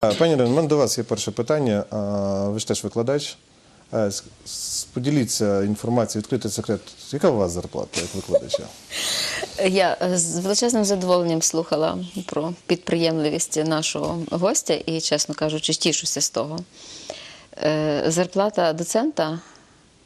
Пані Ірино, у мене до вас є перше питання. Ви ж теж викладач. Поділіться інформацією, відкритий секрет. Яка у вас зарплата як викладача? Я з величезним задоволенням слухала про підприємливість нашого гостя і, чесно кажучи, тішуся з того. Е, Зарплата доцента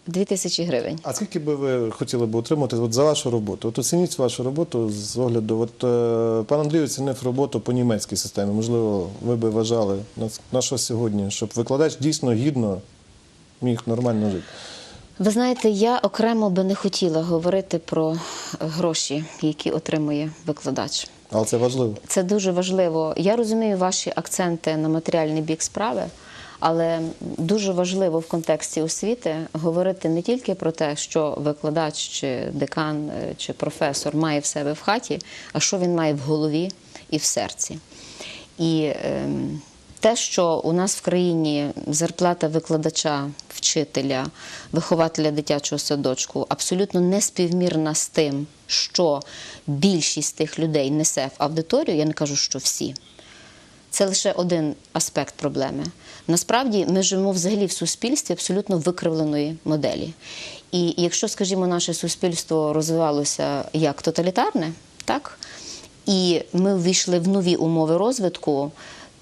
2 тисячі гривень. А скільки би ви хотіли б отримати от за вашу роботу? От оцініть вашу роботу з огляду. От е, пан Андрій оцінив роботу по німецькій системі. Можливо, ви би вважали на, на що сьогодні, щоб викладач дійсно гідно міг нормально жити. Ви знаєте, я окремо би не хотіла говорити про гроші, які отримує викладач. Але це важливо. Це дуже важливо. Я розумію ваші акценти на матеріальний бік справи, але дуже важливо в контексті освіти говорити не тільки про те, що викладач чи декан е, чи професор має в себе в хаті, а що він має в голові і в серці. І ем, те, що у нас в країні зарплата викладача, вчителя, вихователя дитячого садочку абсолютно не співмірна з тим, що більшість тих людей несе в аудиторію, я не кажу, що всі. Це лише один аспект проблеми. Насправді ми живемо взагалі в суспільстві абсолютно викривленої моделі. І якщо, скажімо, наше суспільство розвивалося як тоталітарне, так, і ми ввійшли в нові умови розвитку,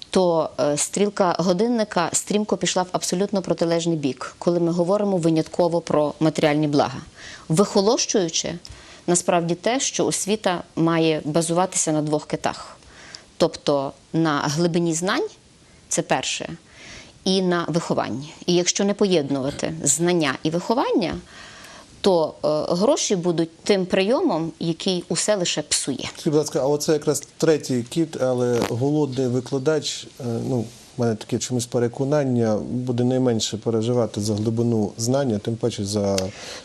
то е, стрілка годинника стрімко пішла в абсолютно протилежний бік, коли ми говоримо винятково про матеріальні блага, вихолощуючи насправді те, що освіта має базуватися на двох китах тобто на глибині знань, це перше, і на вихованні. І якщо не поєднувати знання і виховання, то е, гроші будуть тим прийомом, який усе лише псує. Скажіть, будь ласка, а оце якраз третій кіт, але голодний викладач, е, ну, в мене таке чомусь переконання, буде найменше переживати за глибину знання, тим паче за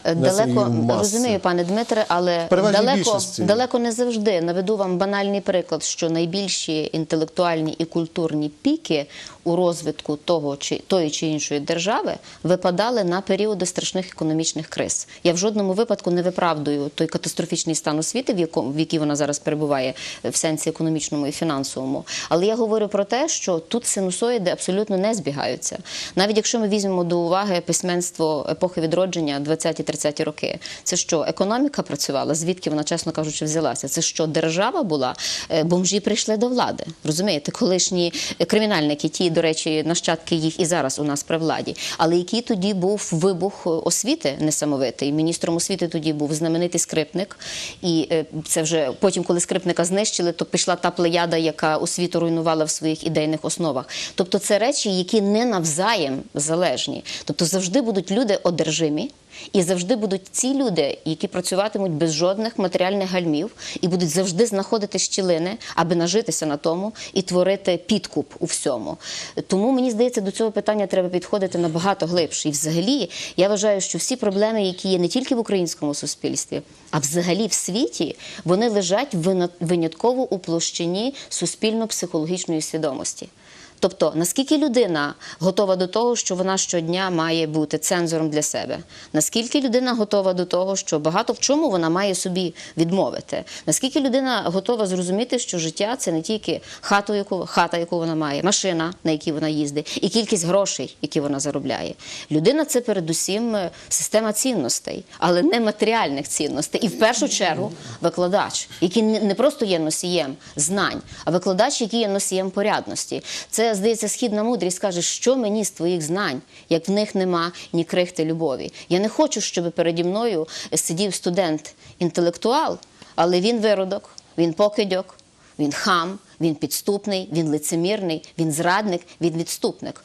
Е, Далеко маси. розумію, пане Дмитре, але далеко, більшості. далеко не завжди. Наведу вам банальний приклад, що найбільші інтелектуальні і культурні піки у розвитку того чи тої чи іншої держави випадали на періоди страшних економічних криз. Я в жодному випадку не виправдую той катастрофічний стан освіти, в якому в якій вона зараз перебуває в сенсі економічному і фінансовому. Але я говорю про те, що тут синусоїди абсолютно не збігаються. Навіть якщо ми візьмемо до уваги письменство епохи відродження 20-30 роки, це що економіка працювала? Звідки вона, чесно кажучи, взялася? Це що держава була? Е, Бомжі прийшли до влади. Розумієте, колишні кримінальники, ті, до речі, нащадки їх і зараз у нас при владі. Але який тоді був вибух освіти несамовитий? Міністром освіти тоді був знаменитий скрипник, і е, це вже потім, коли скрипника знищили, то пішла та плеяда, яка освіту руйнувала в своїх ідейних основах. Тобто, це речі, які не навзаєм залежні. Тобто, завжди будуть люди одержимі. І завжди будуть ці люди, які працюватимуть без жодних матеріальних гальмів, і будуть завжди знаходити щілини, аби нажитися на тому і творити підкуп у всьому. Тому мені здається, до цього питання треба підходити набагато глибше. І взагалі я вважаю, що всі проблеми, які є не тільки в українському суспільстві, а взагалі в світі, вони лежать винятково у площині суспільно-психологічної свідомості. Тобто, наскільки людина готова до того, що вона щодня має бути цензором для себе? Наскільки людина готова до того, що багато в чому вона має собі відмовити? Наскільки людина готова зрозуміти, що життя це не тільки хату, яку хата, яку вона має, машина, на якій вона їздить, і кількість грошей, які вона заробляє? Людина це передусім е, система цінностей, але не матеріальних цінностей. І в першу чергу викладач, який не не просто є носієм знань, а викладач, який є носієм порядності. Це здається, східна мудрість каже, що мені з твоїх знань, як в них нема ні крихти любові. Я не хочу, щоб переді мною сидів студент-інтелектуал, але він виродок, він покидьок, він хам, він підступний, він лицемірний, він зрадник, він відступник.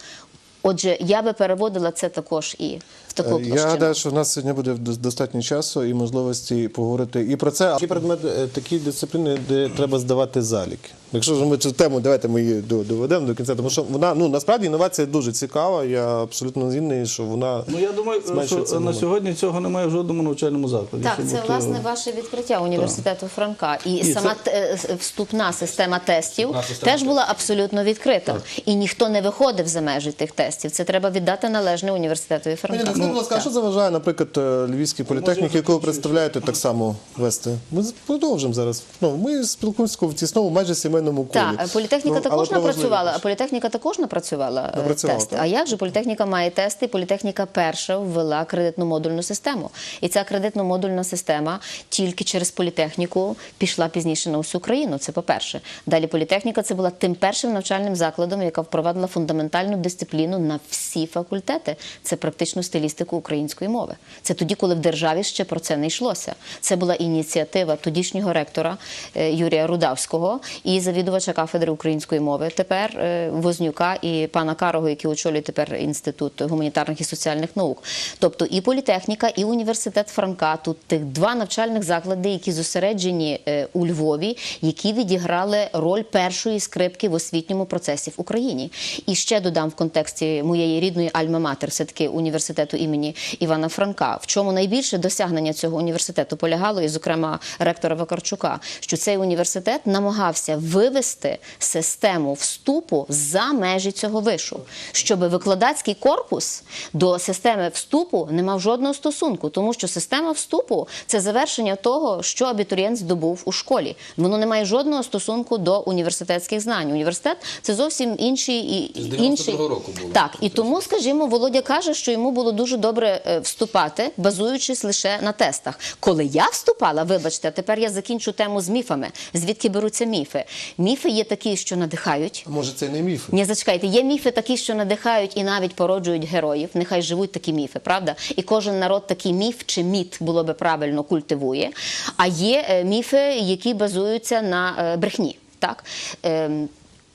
Отже, я би переводила це також і в таку Е, площину. Я гадаю, що в нас сьогодні буде достатньо часу і можливості поговорити і про це. А які предмети е, такі дисципліни, де треба здавати заліки. Якщо ж ми цю тему, давайте ми її до- доведемо до кінця, тому що вона ну насправді інновація дуже цікава. Я абсолютно згідний, що вона Ну я думаю, що на момент. сьогодні цього немає в жодному навчальному закладі. Так, це власне ваше відкриття університету Франка. І Ні, сама це- те- е, вступна система тестів теж була абсолютно відкрита. І ніхто не виходив за межі тих тестів. Це треба віддати належне університету Франка. Скажіть, будь ласка, а що заважає, наприклад, е, Львівській політехніці, яку ви представляєте, так само вести? Ми продовжимо зараз. Ну, ми спілкуємося в тісному, майже сімейному колі. Так, політехніка Ну, також напрацювала. теж. Політехніка також напрацювала е, Напрацювала, тести. так. А як же політехніка має тести? Політехніка перша ввела кредитну модульну систему. І ця кредитно модульна система тільки через політехніку пішла пізніше на всю країну. Це по-перше. Далі політехніка це була тим першим навчальним закладом, яка впровадила фундаментальну дисципліну на всі факультети. Це практичну стилістику української мови. Це тоді, коли в державі ще про це не йшлося. Це була ініціатива тодішнього ректора е, Юрія Рудавського і завідувача кафедри української мови тепер е, Вознюка і пана Карого, який очолює тепер інститут гуманітарних і соціальних наук. Тобто і політехніка, і університет Франка тут тих два навчальних заклади, які зосереджені е, у Львові, які відіграли роль першої скрипки в освітньому процесі в Україні. І ще додам в контексті моєї рідної альма-матер, все таки університету імені Івана Франка. В чому найбільше досягнення цього університету полягало, і, зокрема, ректора Вакарчука, що цей університет намагався вивести систему вступу за межі цього вишу, щоб викладацький корпус до системи вступу не мав жодного стосунку, тому що система вступу це завершення того, що абітурієнт здобув у школі. Воно не має жодного стосунку до університетських знань. Університет це зовсім інший і З інший року було. так. І тому, скажімо, Володя каже, що йому було дуже добре е, вступати, базуючись лише на тестах. Коли я вступала, вибачте, а тепер я закінчу тему з міфами. Звідки беруться міфи? Міфи є такі, що надихають. А Може, це не міф? Ні, зачекайте, є міфи такі, що надихають і навіть породжують героїв. Нехай живуть такі міфи, правда? І кожен народ такий міф чи міт було би правильно культивує. А є е, міфи, які базуються на е, брехні. Так.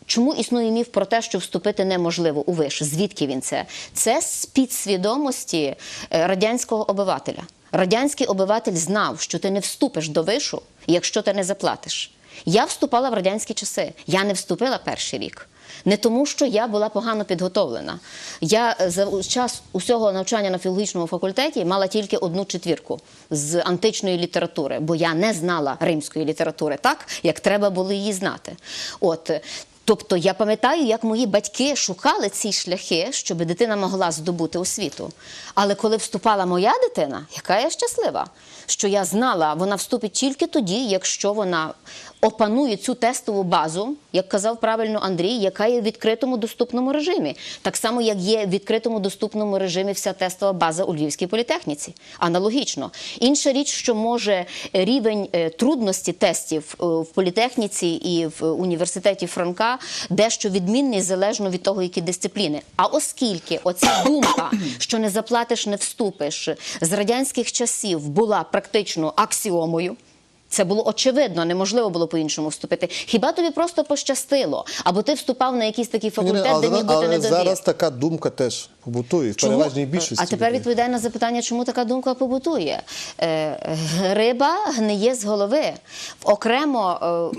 Чому існує міф про те, що вступити неможливо у виш? Звідки він це? Це з підсвідомості е, радянського обивателя. Радянський обиватель знав, що ти не вступиш до вишу, якщо ти не заплатиш. Я вступала в радянські часи. Я не вступила перший рік. Не тому, що я була погано підготовлена. Я е, за час усього навчання на філологічному факультеті мала тільки одну четвірку з античної літератури, бо я не знала римської літератури так, як треба було її знати. От. Тобто я пам'ятаю, як мої батьки шукали ці шляхи, щоб дитина могла здобути освіту. Але коли вступала моя дитина, яка я щаслива, що я знала, вона вступить тільки тоді, якщо вона опанує цю тестову базу, як казав правильно Андрій, яка є в відкритому доступному режимі. Так само, як є в відкритому доступному режимі вся тестова база у Львівській політехніці. Аналогічно. Інша річ, що може рівень е, трудності тестів е, в політехніці і в університеті Франка дещо відмінний залежно від того, які дисципліни. А оскільки оця думка, що не заплатиш, не вступиш, з радянських часів була практично аксіомою. Це було очевидно, неможливо було по-іншому вступити. Хіба тобі просто пощастило? Або ти вступав на якийсь такий факультет, ні, не, але де міг бути але зараз така думка теж побутує в переважній більшості. А тепер людей. відповідає на запитання, чому така думка побутує. Е, риба гниє з голови. В окремо е,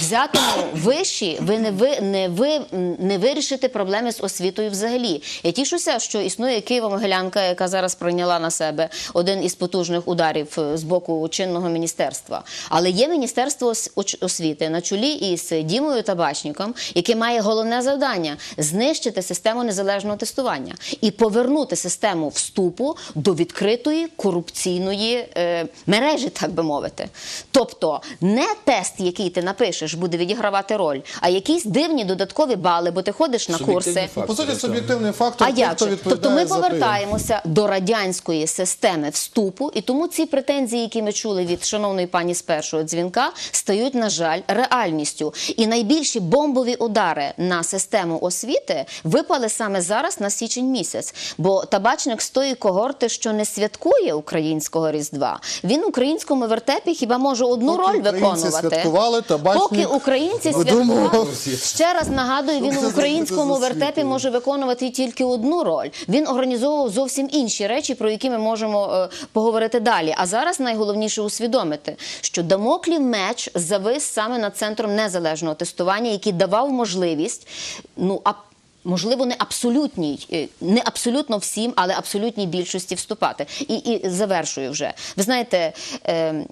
взятому виші ви не ви не ви не вирішите проблеми з освітою взагалі. Я тішуся, що існує Києво-Могилянка, яка зараз прийняла на себе один із потужних ударів е, з боку чинного міністерства. Але є міністерство ос- освіти на чолі із Дімою Табачником, яке має головне завдання знищити систему незалежного тестування і повернути систему вступу до відкритої корупційної е, мережі, так би мовити. Тобто не тест, який ти напишеш, буде відігравати роль, а якісь дивні додаткові бали, бо ти ходиш на курси. По суті, суб'єктивний фактор, А як же? Тобто ми повертаємося до радянської системи вступу, і тому ці претензії, які ми чули від шановної пані з першого дзвінка, стають, на жаль, реальністю. І найбільші бомбові удари на систему освіти випали саме зараз на січень місяць. Бо табачник з тої когорти, що не святкує українського різдва, він в українському вертепі хіба може одну Поки роль виконувати. святкували, табачник Поки українці святкували, ще раз нагадую, він в українському вертепі може виконувати тільки одну роль. Він організовував зовсім інші речі, про які ми можемо е, поговорити далі. А зараз найголовніше усвідомити, що дамоклів меч завис саме над центром незалежного тестування, який давав можливість ну а. Можливо, не абсолютній, е, не абсолютно всім, але абсолютній більшості вступати. І, і завершую вже. Ви знаєте, е,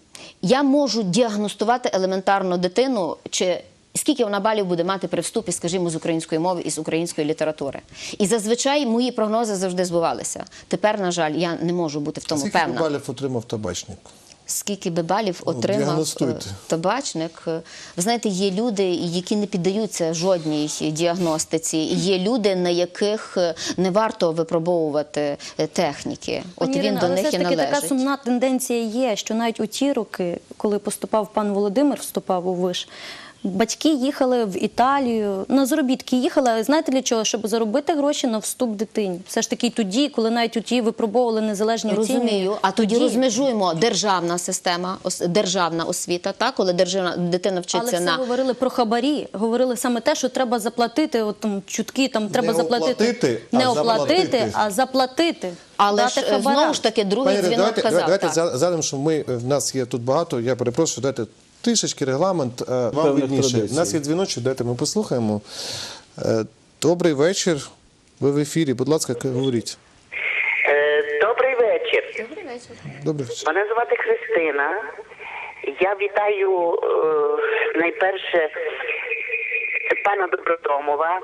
я можу діагностувати елементарно дитину чи скільки вона балів буде мати при вступі, скажімо, з української мови і з української літератури. І зазвичай мої прогнози завжди збувалися. Тепер, на жаль, я не можу бути в тому Скільки певна. балів отримав табачник? Скільки би балів отримав Ну, е, табачник? Е, Ви знаєте, є люди, які не піддаються жодній діагностиці. Є люди, на яких е, не варто випробовувати техніки. От Пані він Ірина, до але них все і належить. така сумна тенденція є, що навіть у ті роки, коли поступав пан Володимир, вступав у виш. Батьки їхали в Італію на заробітки. Їхали, але знаєте для чого? Щоб заробити гроші на вступ дитині. Все ж таки тоді, коли навіть у ті випробовували незалежні Розумію, а тоді розмежуємо державна система, ос- державна освіта, так коли державна дитина Але вчиться все на говорили про хабарі, говорили саме те, що треба заплатити. От там чутки там треба Не заплатити, оплатити, а оплатити, заплатити. а заплатити. але ж е, хабара. знову ж таки другий Пані дзвінок давайте, казав. давайте так. задам, що ми в нас є тут багато. Я перепрошую, дайте трішечки регламент. е, Вам видніше. У нас є дзвіночок, дайте ми послухаємо. Е, Добрий вечір. Ви в ефірі. Будь ласка, говоріть. Е, Добрий вечір. Добрий вечір. Мене звати Христина. Я вітаю е, найперше пана Добродомова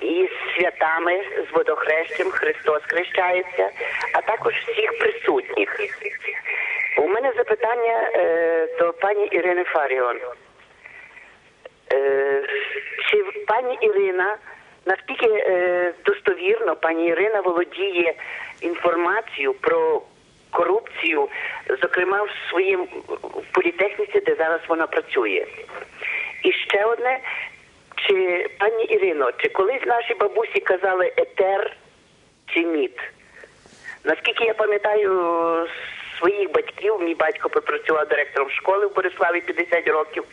із святами, з водохрещем, Христос хрещається, а також всіх присутніх. У мене запитання е, до пані Ірини Фаріон. Е, чи пані Ірина, наскільки е, достовірно пані Ірина володіє інформацією про корупцію, зокрема в своїм в політехніці, де зараз вона працює? І ще одне, чи пані Ірино, чи колись наші бабусі казали етер чи мід? Наскільки я пам'ятаю своїх батьків, мій батько попрацював директором школи в Бориславі 50 років,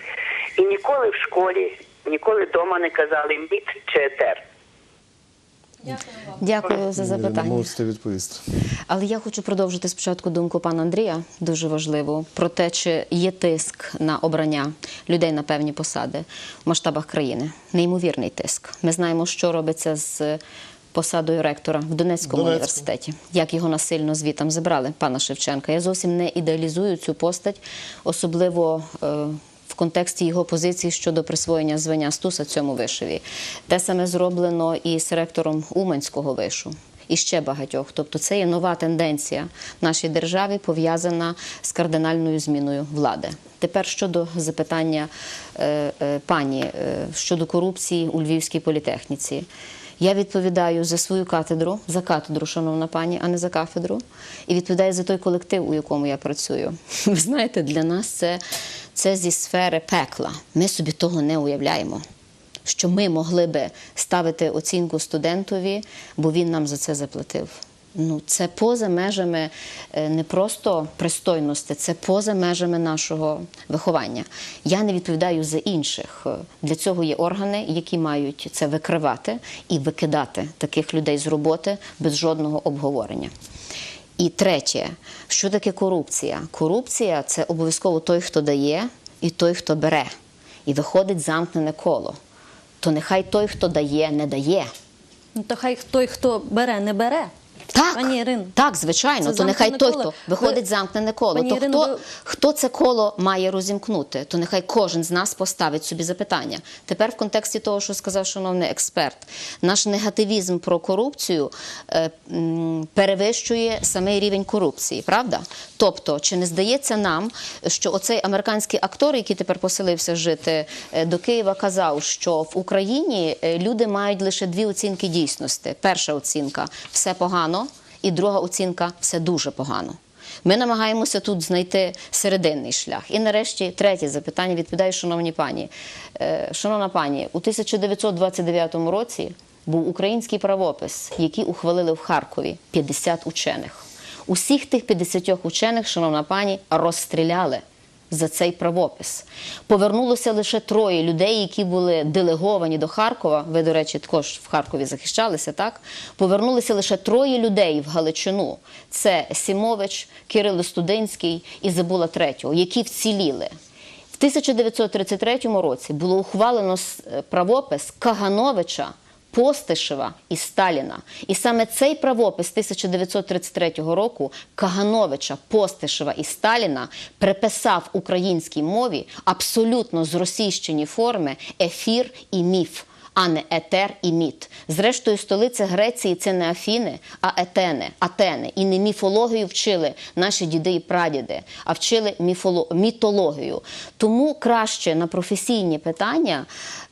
і ніколи в школі, ніколи вдома не казали мід чи етер. Дякую за Не запитання. можете відповісти. Але я хочу продовжити спочатку думку пана Андрія, дуже важливу, про те, чи є тиск на обрання людей на певні посади в масштабах країни. Неймовірний тиск. Ми знаємо, що робиться з посадою ректора в Донецькому Донецьку. університеті, як його насильно звітам забрали, пана Шевченка. Я зовсім не ідеалізую цю постать, особливо. е, в контексті його позиції щодо присвоєння звання Стуса цьому вишеві. Те саме зроблено і з ректором Уманського вишу. І ще багатьох. Тобто це є нова тенденція в нашій державі, пов'язана з кардинальною зміною влади. Тепер щодо запитання е, е, пані е, щодо корупції у Львівській політехніці. Я відповідаю за свою катедру, за катедру, шановна пані, а не за кафедру. І відповідаю за той колектив, у якому я працюю. Ви знаєте, для нас це, це зі сфери пекла. Ми собі того не уявляємо. Що ми могли би ставити оцінку студентові, бо він нам за це заплатив. Ну, це поза межами е, не просто пристойності, це поза межами нашого виховання. Я не відповідаю за інших. Для цього є органи, які мають це викривати і викидати таких людей з роботи без жодного обговорення. І третє, що таке корупція? Корупція це обов'язково той, хто дає, і той, хто бере. І виходить замкнене коло. То нехай той, хто дає, не дає. Ну, то хай той, хто бере, не бере. Так, Пані Ірино, так, звичайно. то нехай той, коло. хто виходить Ви- замкнене коло. Пані то Ірино, хто, ви- хто це коло має розімкнути, то нехай кожен з нас поставить собі запитання. Тепер в контексті того, що сказав шановний експерт, наш негативізм про корупцію е, м, перевищує самий рівень корупції, правда? Тобто, чи не здається нам, що оцей американський актор, який тепер поселився жити е, до Києва, казав, що в Україні е, люди мають лише дві оцінки дійсності. Перша оцінка все погано, і друга оцінка все дуже погано. Ми намагаємося тут знайти серединний шлях. І нарешті третє запитання відповідає, шановні пані. Е, Шановна пані, у 1929 році був український правопис, який ухвалили в Харкові 50 учених. Усіх тих 50 учених, шановна пані, розстріляли за цей правопис. Повернулося лише троє людей, які були делеговані до Харкова. Ви, до речі, також в Харкові захищалися, так? Повернулися лише троє людей в Галичину. Це Сімович, Кирило Студинський і Забула Третього, які вціліли. В 1933 році було ухвалено правопис Кагановича Постишева і Сталіна. І саме цей правопис 1933 року Кагановича, Постишева і Сталіна приписав українській мові абсолютно зросійщені форми ефір і міф. А не етер і міт. Зрештою, столиця Греції це не Афіни, а Етени, Атени. І не міфологію вчили наші діди і прадіди, а вчили міфоло... мітологію. Тому краще на професійні питання.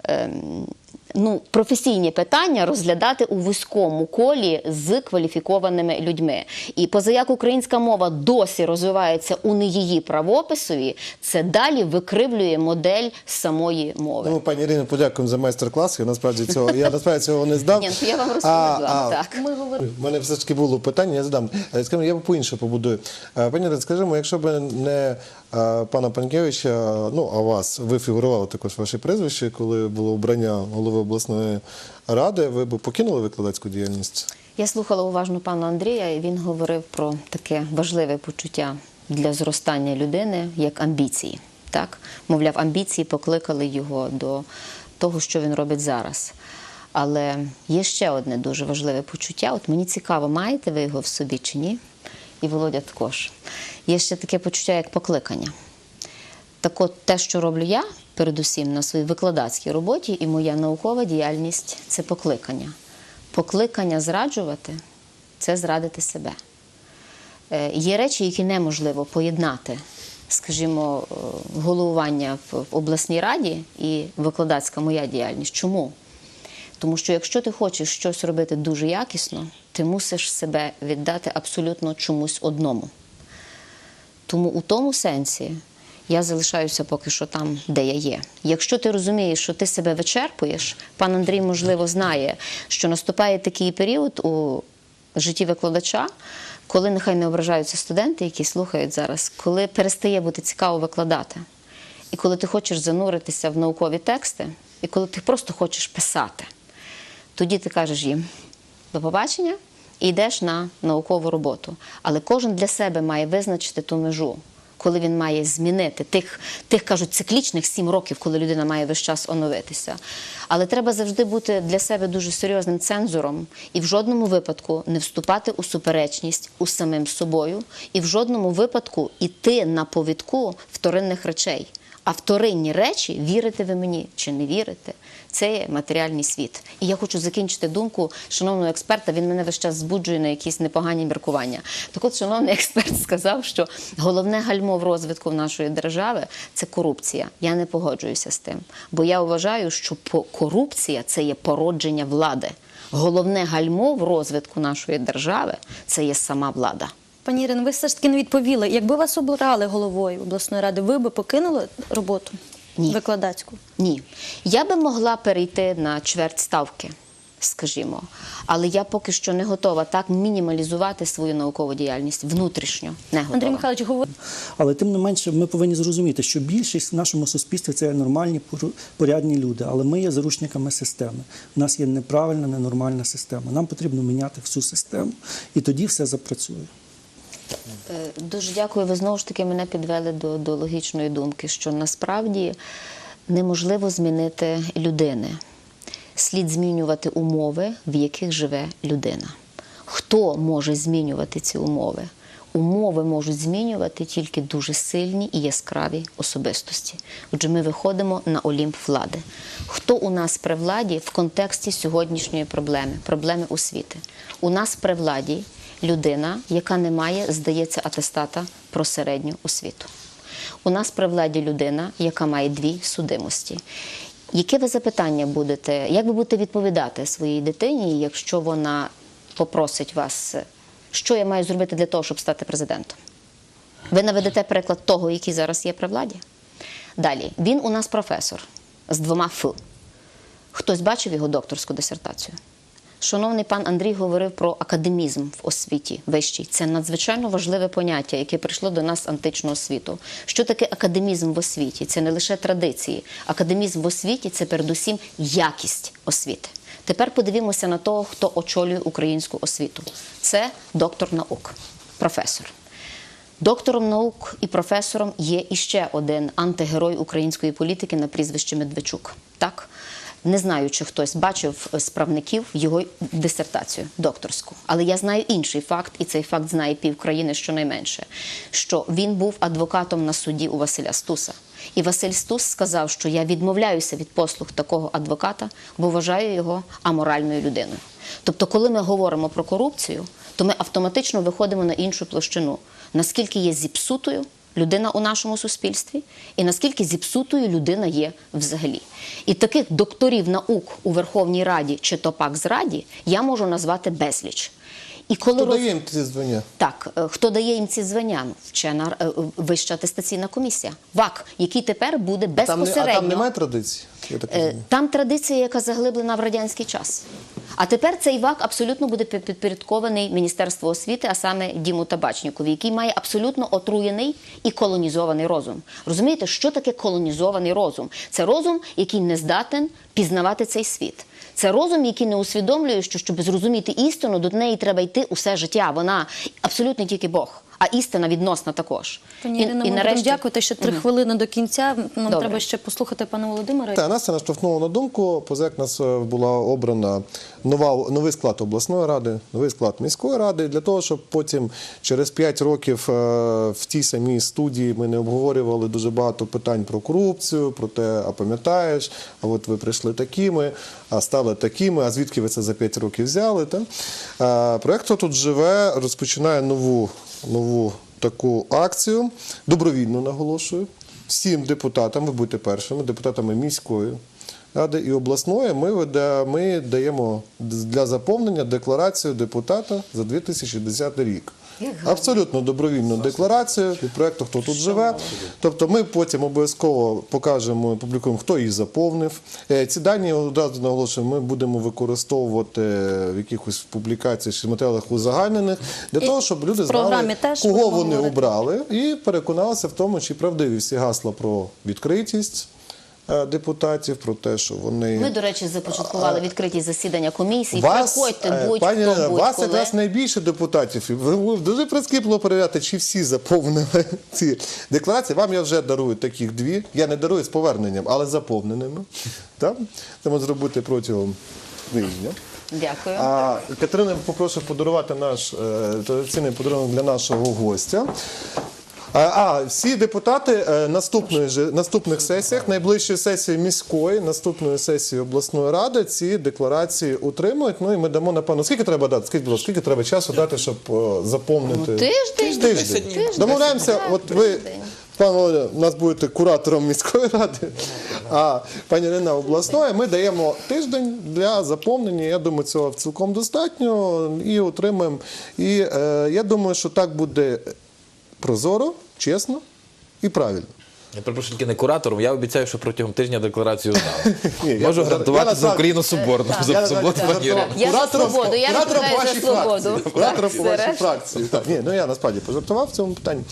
ем, Ну, професійні питання розглядати у вузькому колі з кваліфікованими людьми. І позаяк українська мова досі розвивається у не її правописові, це далі викривлює модель самої мови. Ну, пані Ірино, подякуємо за майстер-клас. Я насправді цього я насправді цього не знав. Ні, я вам розповідла, так. Ми говоримо. У мене все ж таки було питання, я задам. Скажімо, я по-іншому побудую. Е, Пані Ірино, скажімо, якщо б не пана Панкевича, ну а вас, ви фігурували також ваше прізвище, коли було обрання голови обласної ради, ви б покинули викладацьку діяльність? Я слухала уважно пана Андрія, і він говорив про таке важливе почуття для зростання людини як амбіції. Так, мовляв, амбіції покликали його до того, що він робить зараз. Але є ще одне дуже важливе почуття. От мені цікаво, маєте ви його в собі чи ні? І Володя також. Є ще таке почуття, як покликання. Так от те, що роблю я, передусім на своїй викладацькій роботі, і моя наукова діяльність це покликання. Покликання зраджувати це зрадити себе. Е, Є речі, які неможливо поєднати, скажімо, е, головування в в обласній раді і викладацька моя діяльність. Чому? Тому що якщо ти хочеш щось робити дуже якісно, ти мусиш себе віддати абсолютно чомусь одному. Тому у тому сенсі я залишаюся поки що там, де я є. Якщо ти розумієш, що ти себе вичерпуєш, пан Андрій, можливо, знає, що наступає такий період у житті викладача, коли нехай не ображаються студенти, які слухають зараз, коли перестає бути цікаво викладати. І коли ти хочеш зануритися в наукові тексти, і коли ти просто хочеш писати, тоді ти кажеш їм до побачення і йдеш на наукову роботу. Але кожен для себе має визначити ту межу, коли він має змінити тих, тих кажуть, циклічних сім років, коли людина має весь час оновитися. Але треба завжди бути для себе дуже серйозним цензором і в жодному випадку не вступати у суперечність у самим собою, і в жодному випадку іти на повідку вторинних речей. А вторинні речі, вірите ви мені чи не вірите, це є матеріальний світ. І я хочу закінчити думку шановного експерта. Він мене весь час збуджує на якісь непогані міркування. Так от, шановний експерт сказав, що головне гальмо в розвитку нашої держави це корупція. Я не погоджуюся з тим, бо я вважаю, що корупція це є породження влади. Головне гальмо в розвитку нашої держави це є сама влада. Пані Ірино, ви все ж таки не відповіли. Якби вас обирали головою обласної ради, ви би покинули роботу Ні. викладацьку? Ні. Я би могла перейти на чверть ставки, скажімо, але я поки що не готова так мінімалізувати свою наукову діяльність внутрішньо. Не готова. Андрій Михайлович, говор... Але тим не менше, ми повинні зрозуміти, що більшість в нашому суспільстві це нормальні, порядні люди, але ми є заручниками системи. У нас є неправильна, ненормальна система. Нам потрібно міняти всю систему, і тоді все запрацює. Е, Дуже дякую. Ви знову ж таки мене підвели до, до логічної думки, що насправді неможливо змінити людини. Слід змінювати умови, в яких живе людина. Хто може змінювати ці умови? Умови можуть змінювати тільки дуже сильні і яскраві особистості. Отже, ми виходимо на олімп влади. Хто у нас при владі в контексті сьогоднішньої проблеми, проблеми освіти? У нас при владі людина, яка не має, здається, атестата про середню освіту. У нас при владі людина, яка має дві судимості. Яке ви запитання будете, як ви будете відповідати своїй дитині, якщо вона попросить вас, що я маю зробити для того, щоб стати президентом? Ви наведете приклад того, який зараз є при владі? Далі, він у нас професор з двома Ф. Хтось бачив його докторську дисертацію? Шановний пан Андрій говорив про академізм в освіті вищій. Це надзвичайно важливе поняття, яке прийшло до нас з античного світу. Що таке академізм в освіті? Це не лише традиції. Академізм в освіті це передусім якість освіти. Тепер подивімося на того, хто очолює українську освіту. Це доктор наук, професор. Доктором наук і професором є іще один антигерой української політики на прізвище Медведчук. Так, Не знаю, чи хтось бачив з правників його дисертацію докторську, але я знаю інший факт, і цей факт знає півкраїни щонайменше, що він був адвокатом на суді у Василя Стуса. І Василь Стус сказав, що я відмовляюся від послуг такого адвоката, бо вважаю його аморальною людиною. Тобто, коли ми говоримо про корупцію, то ми автоматично виходимо на іншу площину. Наскільки є зіпсутою людина у нашому суспільстві, і наскільки зіпсутою людина є взагалі. І таких докторів наук у Верховній Раді чи то пак зраді я можу назвати безліч. І коли Хто роз- дає їм ці звання? так, е, хто дає їм ці звання? Вчена е, е, вища атестаційна комісія, ВАК, який тепер буде Там, а безпосередньо. там немає традиції? Я так розумію. Там традиція, яка заглиблена в радянський час. А тепер цей ВАК абсолютно буде підпорядкований Міністерству освіти, а саме Діму Табачнікові, який має абсолютно отруєний і колонізований розум. Розумієте, що таке колонізований розум? Це розум, який не здатен пізнавати цей світ. Це розум, який не усвідомлює, що щоб зрозуміти істину, до неї треба йти усе життя. Вона абсолютно тільки Бог, а істина відносна також. Пані Ірино, ми будемо дякувати. Ще три хвилини до кінця. Нам Добре. треба ще послухати пана Володимира. Та Настя наштовхнула на думку, поза як нас е, була обрана нова новий склад обласної ради, новий склад міської ради для того, щоб потім через 5 років е, в тій самій студії ми не обговорювали дуже багато питань про корупцію, про те, а пам'ятаєш, а от ви прийшли такими, а стали такими. А звідки ви це за 5 років взяли? Та? Е, Проект «Хто тут живе розпочинає нову нову таку акцію, добровільно наголошую. Всім депутатам, ви будете першими, депутатами міської ради і обласної, ми, ми даємо для заповнення декларацію депутата за 2010 рік. Абсолютно добровільну декларацію від проекту Хто тут живе. Тобто ми потім обов'язково покажемо публікуємо, хто її заповнив. Е, Ці дані одразу наголошую, ми будемо використовувати в якихось публікаціях чи матеріалах узагальнених для того, щоб люди знали, кого вони обрали, і переконалися в тому, чи правдиві всі гасла про відкритість депутатів, про те, що вони Ми, до речі, започаткували відкриті засідання комісії. вас, Приходьте, е, будь-хто, пані Ірина, вас будь-коли. якраз найбільше депутатів. Ви дуже прискіпливо перевіряти, чи всі заповнили ці декларації. Вам я вже дарую таких дві. Я не дарую з поверненням, але заповненими. Так? Це можна зробити протягом тижня. Дякую. А Катерина попрошу подарувати наш е, традиційний подарунок для нашого гостя. А, всі депутати е, наступної наступних сесіях, найближчої сесії міської, наступної сесії обласної ради, ці декларації утримують. Ну і ми дамо напевно. Скільки треба дати? Скільки, ласка, скільки треба часу дати, щоб е, заповнити Ну, тиждень. Тиждень. Тиждень. Домовляємося. От ви, тиждень. пан Володя, у нас будете куратором міської ради, а пані Ірина обласної. Ми даємо тиждень для заповнення. Я думаю, цього цілком достатньо і отримаємо. І е, я думаю, що так буде прозоро, чесно і правильно. Я перепрошую тільки не куратором. Я обіцяю, що протягом тижня декларацію здам. Можу гарантувати за Україну суборну. Я За суботу. Я свободу, я відповідаю за свободу. Куратором по вашій фракції. Ні, ну я насправді пожартував в цьому питанні.